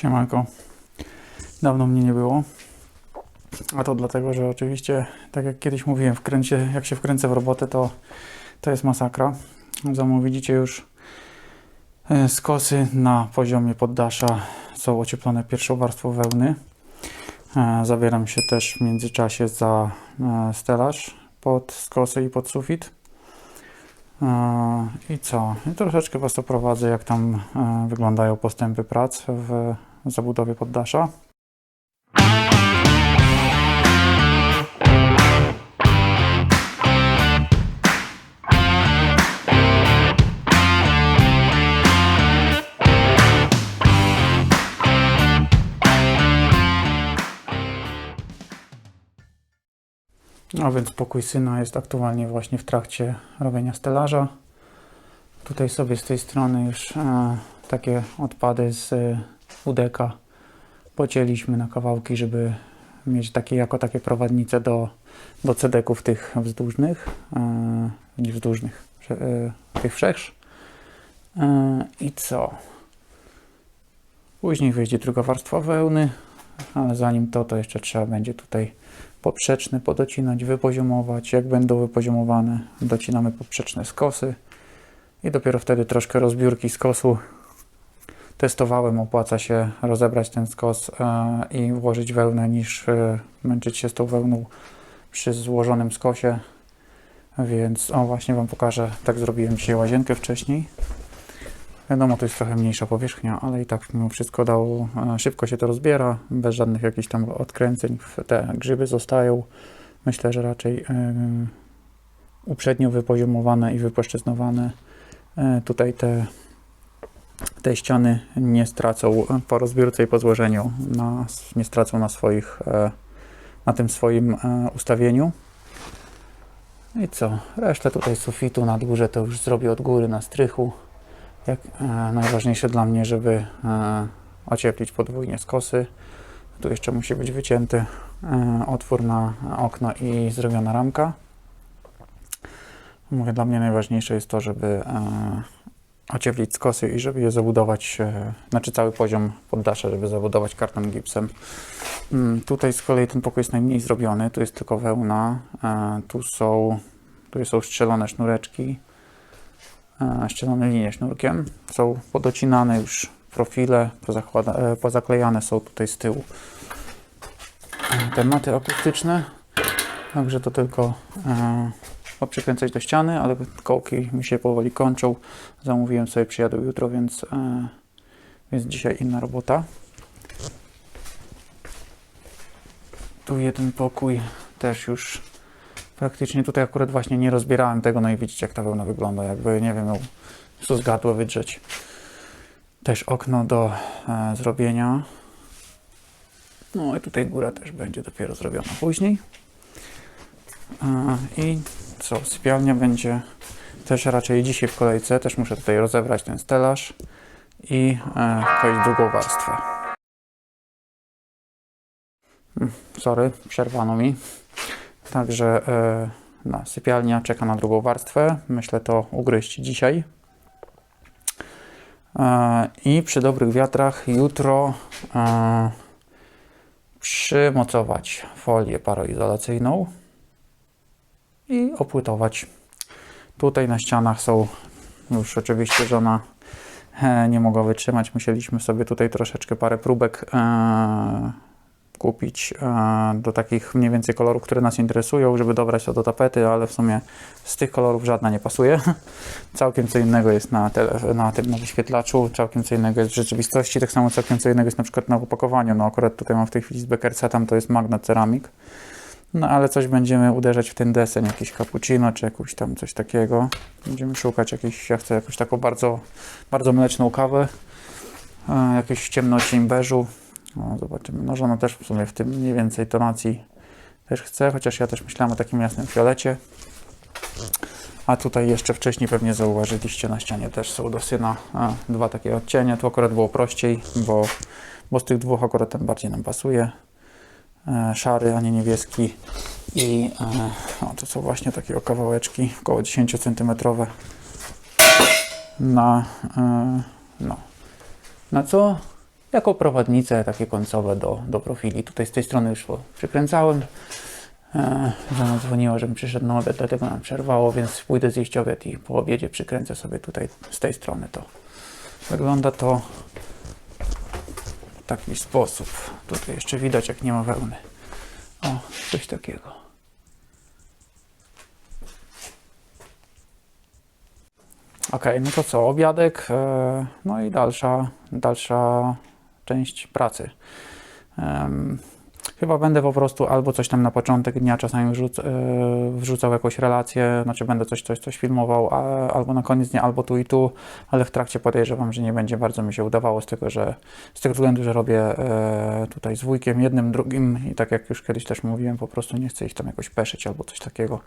Siemanko. Dawno mnie nie było. A to dlatego, że oczywiście, tak jak kiedyś mówiłem, wkręcie, jak się wkręcę w robotę, to, to jest masakra. Za mną widzicie już e, skosy na poziomie poddasza są ocieplone pierwszą warstwą wełny. E, Zabieram się też w międzyczasie za e, stelaż pod skosy i pod sufit. E, I co? I troszeczkę Was oprowadzę, jak tam e, wyglądają postępy prac w zabudowie poddasza. A więc pokój syna jest aktualnie właśnie w trakcie robienia stelaża. Tutaj sobie z tej strony już e, takie odpady z e, udeka pocięliśmy na kawałki, żeby mieć takie jako takie prowadnice do, do cedeków tych wzdłużnych, e, nie wzdłużnych, tych wszechsz. I co? Później wyjdzie druga warstwa wełny, ale zanim to, to jeszcze trzeba będzie tutaj poprzeczne podocinać, wypoziomować. Jak będą wypoziomowane, docinamy poprzeczne skosy i dopiero wtedy troszkę rozbiórki skosu testowałem. Opłaca się rozebrać ten skos e, i włożyć wełnę niż e, męczyć się z tą wełną przy złożonym skosie. Więc o właśnie Wam pokażę, tak zrobiłem dzisiaj łazienkę wcześniej. Wiadomo, to jest trochę mniejsza powierzchnia, ale i tak mimo wszystko dało, e, szybko się to rozbiera, bez żadnych jakichś tam odkręceń. Te grzyby zostają, myślę, że raczej e, uprzednio wypoziomowane i wypłaszczyznowane. E, tutaj te, te ściany nie stracą po rozbiórce i po złożeniu, na, nie stracą na swoich, na tym swoim ustawieniu. I co? Resztę tutaj sufitu na górze to już zrobię od góry na strychu. Jak, e, najważniejsze dla mnie, żeby e, ocieplić podwójnie skosy. Tu jeszcze musi być wycięty e, otwór na okno i zrobiona ramka. Mówię, dla mnie najważniejsze jest to, żeby e, ocieplić skosy i żeby je zabudować, e, znaczy cały poziom poddasza, żeby zabudować karton gipsem. Mm, tutaj z kolei ten pokój jest najmniej zrobiony, tu jest tylko wełna, e, tu są, tu są strzelone sznureczki, e, ścielone linie sznurkiem. Są podocinane już profile, e, pozaklejane są tutaj z tyłu e, te maty akustyczne. Także to tylko e, do ściany, ale kołki mi się powoli kończą. Zamówiłem sobie, przyjadę jutro, więc, e, więc dzisiaj inna robota. Tu jeden pokój też już praktycznie tutaj akurat właśnie nie rozbierałem tego, no i widzicie jak ta wełna wygląda, jakby nie wiem, tu zgadło wydrzeć. Też okno do e, zrobienia. No i tutaj góra też będzie dopiero zrobiona później. E, I co, sypialnia będzie też raczej dzisiaj w kolejce, też muszę tutaj rozebrać ten stelaż i e, drugą warstwę. Mm, Sorry, przerwano mi. Także e, no, sypialnia czeka na drugą warstwę. Myślę to ugryźć dzisiaj. E, I przy dobrych wiatrach jutro e, przymocować folię paroizolacyjną i opłytować. Tutaj na ścianach są już oczywiście żona nie mogła wytrzymać. Musieliśmy sobie tutaj troszeczkę parę próbek kupić e, do takich mniej więcej kolorów, które nas interesują, żeby dobrać to do tapety, ale w sumie z tych kolorów żadna nie pasuje. Całkiem co innego jest na, tele, na tym na wyświetlaczu, całkiem co innego jest w rzeczywistości, tak samo całkiem co innego jest na przykład na opakowaniu. No akurat tutaj mam w tej chwili z Beckersa, tam to jest magnet ceramik. No ale coś będziemy uderzać w ten desen, jakiś cappuccino czy jakąś tam coś takiego. Będziemy szukać jakiejś, ja chcę jakąś taką bardzo, bardzo mleczną kawę, e, jakieś ciemności beżu. No, zobaczymy. No żona też w sumie w tym mniej więcej tonacji też chce, chociaż ja też myślałem o takim jasnym fiolecie. A tutaj jeszcze wcześniej pewnie zauważyliście na ścianie też są do syna a, dwa takie odcienie. Tu akurat było prościej, bo, bo z tych dwóch akurat ten bardziej nam pasuje. E, szary, a nie niebieski. I e, o, to są właśnie takie kawałeczki, około 10 cm na, e, no. na co? Jako prowadnice takie końcowe do, do profili. Tutaj z tej strony już przykręcałem. E, Żona dzwoniła, żebym przyszedł na obiad, dlatego nam przerwało, więc pójdę zjeść obiad i po obiedzie przykręcę sobie tutaj z tej strony to. Wygląda to w taki sposób. Tutaj jeszcze widać, jak nie ma wełny. O, coś takiego. Okej, no to co, obiadek, e, no i dalsza, dalsza część pracy. Em, Chyba będę po prostu albo coś tam na początek dnia czasami wrzuc, e, wrzucał jakąś relację, znaczy będę coś, coś, coś filmował, a, albo na koniec dnia, albo tu i tu, ale w trakcie podejrzewam, że nie będzie bardzo mi się udawało z tego, że z tego względu, że robię e, tutaj z wujkiem jednym, drugim i tak jak już kiedyś też mówiłem, po prostu nie chcę ich tam jakoś peszyć albo coś takiego.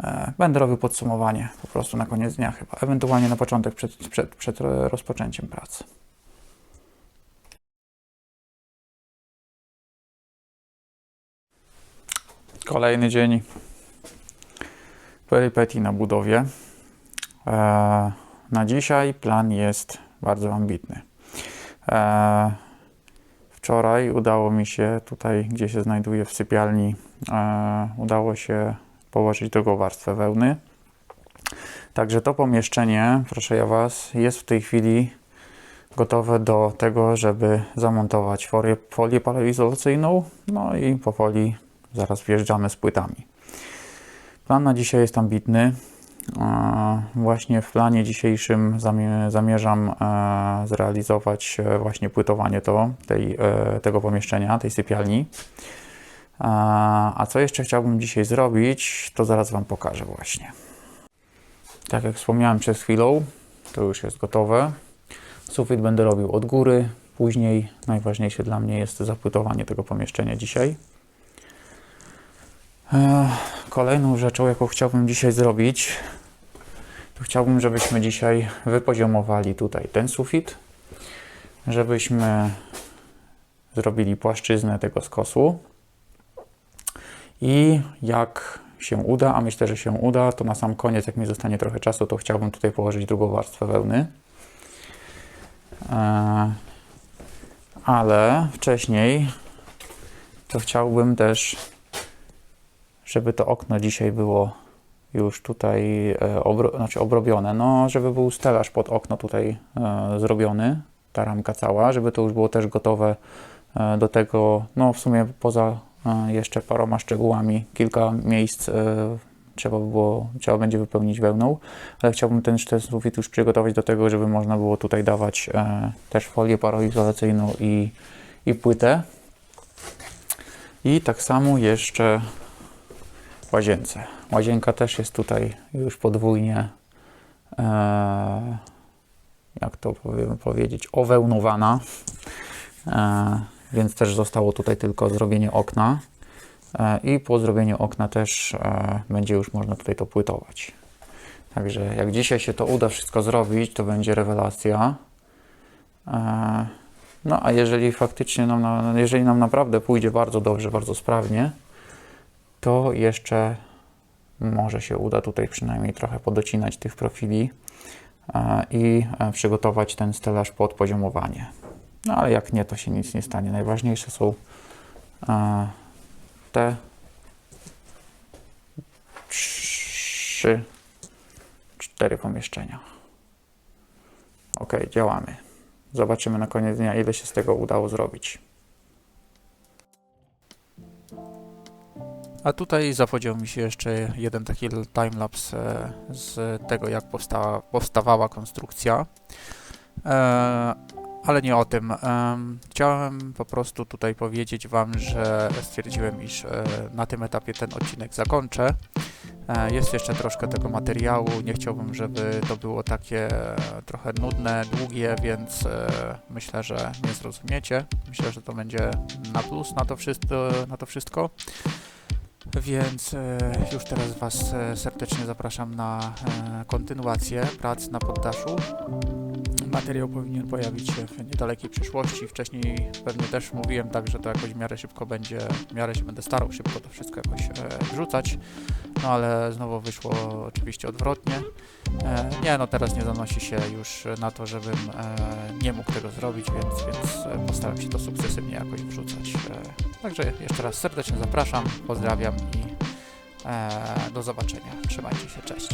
E, Będę robił podsumowanie po prostu na koniec dnia chyba, ewentualnie na początek przed, przed, przed rozpoczęciem pracy. Kolejny dzień perypetii na budowie. E, na dzisiaj plan jest bardzo ambitny. E, wczoraj udało mi się tutaj, gdzie się znajduję w sypialni, e, udało się położyć drugą warstwę wełny. Także to pomieszczenie, proszę ja Was, jest w tej chwili gotowe do tego, żeby zamontować folię, folię paleoizolacyjną. No i powoli zaraz wjeżdżamy z płytami. Plan na dzisiaj jest ambitny. Właśnie w planie dzisiejszym zamie- zamierzam e, zrealizować e, właśnie płytowanie to, tej, e, tego pomieszczenia, tej sypialni. A co jeszcze chciałbym dzisiaj zrobić, to zaraz Wam pokażę właśnie. Tak jak wspomniałem przed chwilą, to już jest gotowe. Sufit będę robił od góry, później najważniejsze dla mnie jest zapłytowanie tego pomieszczenia dzisiaj. Kolejną rzeczą, jaką chciałbym dzisiaj zrobić, to chciałbym, żebyśmy dzisiaj wypoziomowali tutaj ten sufit, żebyśmy zrobili płaszczyznę tego skosu i jak się uda, a myślę, że się uda, to na sam koniec, jak mi zostanie trochę czasu, to chciałbym tutaj położyć drugą warstwę wełny. Ale wcześniej to chciałbym też żeby to okno dzisiaj było już tutaj e, obro, znaczy obrobione, no żeby był stelaż pod okno tutaj e, zrobiony, ta ramka cała, żeby to już było też gotowe e, do tego, no w sumie poza e, jeszcze paroma szczegółami, kilka miejsc e, trzeba by było, trzeba będzie wypełnić wełną, ale chciałbym ten, ten sufit już przygotować do tego, żeby można było tutaj dawać e, też folię paroizolacyjną i, i płytę. I tak samo jeszcze łazience. Łazienka też jest tutaj już podwójnie, e, jak to powiem, powiedzieć, owełnowana, e, więc też zostało tutaj tylko zrobienie okna e, i po zrobieniu okna też e, będzie już można tutaj to płytować. Także jak dzisiaj się to uda wszystko zrobić, to będzie rewelacja. E, no a jeżeli faktycznie nam, na, jeżeli nam naprawdę pójdzie bardzo dobrze, bardzo sprawnie, to jeszcze może się uda tutaj przynajmniej trochę podocinać tych profili e, i e, przygotować ten stelaż pod poziomowanie. No ale jak nie, to się nic nie stanie. Najważniejsze są e, te trzy, cztery pomieszczenia. Ok, działamy. Zobaczymy na koniec dnia, ile się z tego udało zrobić. A tutaj zapodział mi się jeszcze jeden taki timelapse e, z tego, jak powstała, powstawała konstrukcja. E, ale nie o tym. Em, Chciałem po prostu tutaj powiedzieć Wam, że stwierdziłem, iż e, na tym etapie ten odcinek zakończę. E, Jest jeszcze troszkę tego materiału. Nie chciałbym, żeby to było takie e, trochę nudne, długie, więc e, myślę, że nie zrozumiecie. Myślę, że to będzie na plus na to wszystko. Na to wszystko. Więc e, już teraz Was e, serdecznie zapraszam na e, kontynuację prac na poddaszu. Materiał powinien pojawić się w niedalekiej przyszłości. Wcześniej pewnie też mówiłem tak, że to jakoś w miarę szybko będzie, w miarę się będę starał szybko to wszystko jakoś wrzucać. No ale znowu wyszło oczywiście odwrotnie. Nie, no teraz nie zanosi się już na to, żebym nie mógł tego zrobić, więc, więc postaram się to sukcesywnie jakoś wrzucać Także jeszcze raz serdecznie zapraszam, pozdrawiam i e, do zobaczenia. Trzymajcie się, cześć.